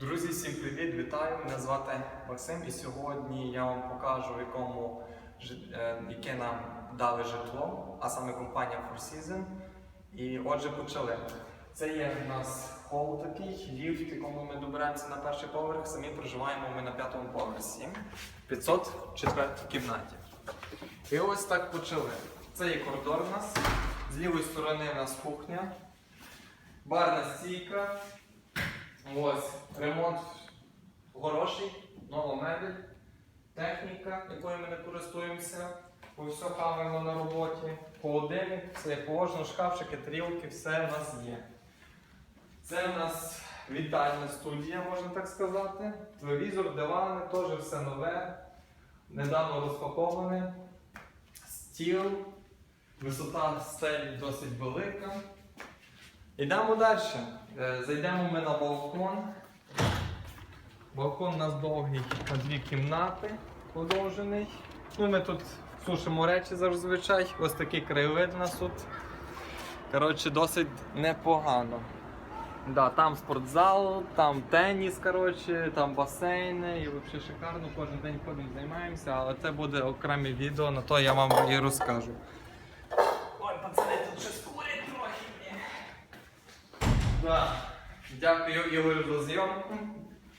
Друзі, всім привіт! Вітаю! Мене звати Максим, і сьогодні я вам покажу, в якому е, яке нам дали житло, а саме компанія Four Seasons. І отже, почали. Це є у нас хол такий, ліфт, якому ми доберемося на перший поверх. Самі проживаємо ми на п'ятому поверсі, 504 кімнаті. І ось так почали. Це є коридор у нас. З лівої сторони у нас кухня, барна стійка. Ось ремонт хороший, нова мебель, техніка, якою ми не користуємося. Бо все хаваємо на роботі. Холодильник, все як положено, шкафчики, тарілки, все в нас є. Це в нас вітальна студія, можна так сказати. Телевізор, дивани, теж все нове. Недавно розпаковане. Стіл. Висота стелі досить велика. Йдемо далі. Е, Зайдемо ми на балкон. Балкон у нас довгий на дві кімнати подовжений. Ну, ми тут сушимо речі зазвичай. Ось такий краєвид у нас тут. Коротше, досить непогано. Да, там спортзал, там теніс, коротше, там басейни і взагалі шикарно. Кожен день ходимо, займаємося, але це буде окреме відео, на то я вам і розкажу. Ой, пацани, тут щось курять трохи. ні? Да. Дякую Ігорю за зйомку.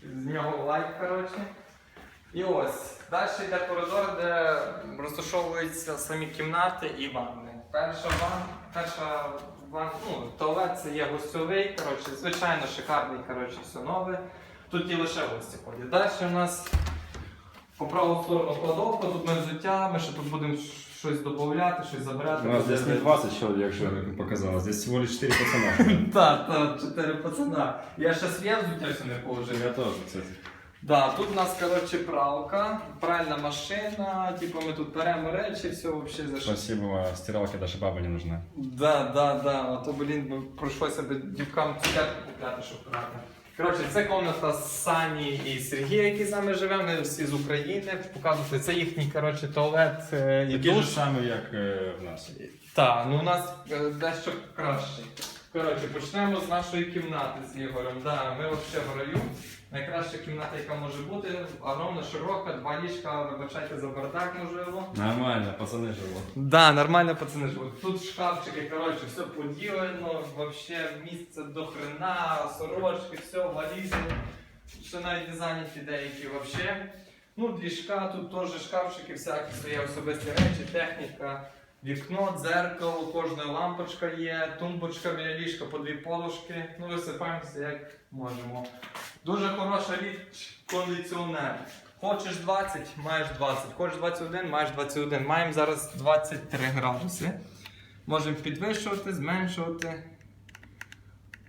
З нього лайк, коротше. І ось. Далі йде коридор, де розташовуються самі кімнати і ванни. Перша ван, перша ван, ну, туалет це є гостьовий, коротше, звичайно, шикарний, коротше, все нове. Тут і лише гості ходять. Далі у нас по праву сторону кладовка, тут ми взуття, ми ще тут будемо щось додати, щось забирати. У нас здесь не 20 человек, как показалось, здесь всего лишь 4 пацана. Так, так, чотири пацана. Я ще своє взуття сюди положив. Я тоже, кстати. Да, тут у нас, коротше, пралка, пральна машина, типу ми тут беремо речі, все вообще за що. Спасибо, а стиралке даже баба не нужна. Да, да, да. А то, блін, прийшлося б дівкам цукерки купляти, щоб прати. Коротше, це комната Сані і Сергія, які з нами живемо, ми всі з України. Показувати, це їхній коротше, туалет е, і Такий душ. же самий, як е, в нас. Так, ну у нас е, дещо краще. Коротше, почнемо з нашої кімнати з Ігорем. Да, ми взагалі в раю. Найкраща кімната, яка може бути, огромна, широка, два ліжка, вибачайте за бардак, можливо. Нормально, пацани живуть. Да, нормально пацани живуть. Тут шкафчики, коротше, все поділено, вообще місце до хрена, сорочки, все, валізи. Ще навіть не зайняті деякі вообще. Ну, ліжка, тут теж шкафчики, всякі свої особисті речі, техніка, вікно, дзеркало, кожна лампочка є, тумбочка біля ліжка, по дві подушки. Ну, висипаємося як можемо. Дуже хороша річ, кондиціонер. Хочеш 20, маєш 20. Хочеш 21, маєш 21. Маємо зараз 23 градуси. Можемо підвищувати, зменшувати.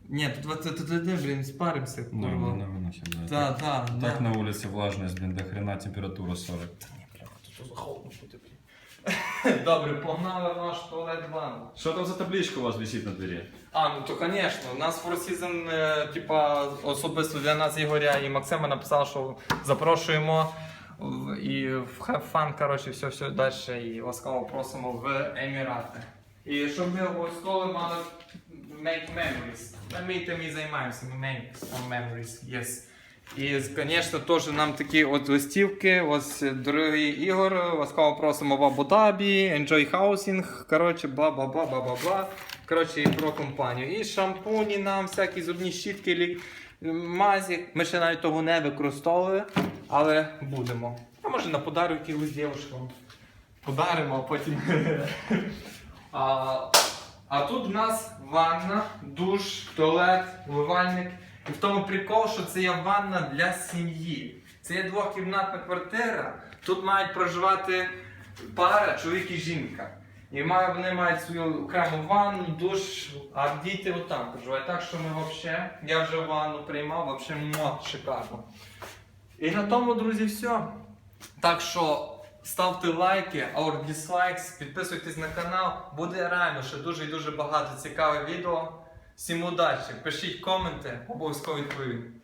Ні, тут 21, блін, спаримося. Курва. нормально все, да. Так, так, Так так. на улице влажность, блин, до хрена температура 40. Та Ні, бляха, тут захолодно буде, блін. Добре, погнали в наш туалет ванну. Что там за табличка у вас висит на двери? А, ну то звісно, у нас Season, е, типа, особисто для нас Ігоря і Максима написав, що запрошуємо в- і в Have Fun, коротше, все, все далі і ласкаво просимо в Емірати. І щоб ми обов'язково мали make memories. Ми тим і займаємося, ми make some memories, yes. І, звісно, теж нам такі от листівки. Ось, дорогий Ігор, ласкаво просимо в Абу-Дабі, enjoy housing, коротше, бла-бла-бла-бла-бла-бла. Коротше, і про компанію. І шампуні нам, всякі зубні щітки, мазі. Ми ще навіть того не використовували, але будемо. А може на подару якихось дівчинам. Подаримо, а потім. а тут в нас ванна, душ, туалет, вливальник. І в тому прикол, що це є ванна для сім'ї. Це є двокімнатна квартира. Тут мають проживати пара, чоловік і жінка. І вони мають свою окрему ванну, душ, а діти отам проживають. Так що ми взагалі, я вже ванну приймав, взагалі шикарно. І на тому, друзі, все. Так що ставте лайки, or dislikes, підписуйтесь на канал. Буде реально ще дуже і дуже багато цікавих відео. Всім удачі, пишіть коменти, обов'язково відповім.